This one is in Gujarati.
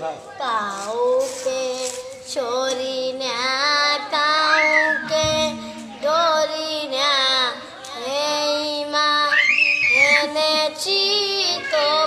કાઉ કે છોરીને કાઉ કે દોરીને હે માં ચીતો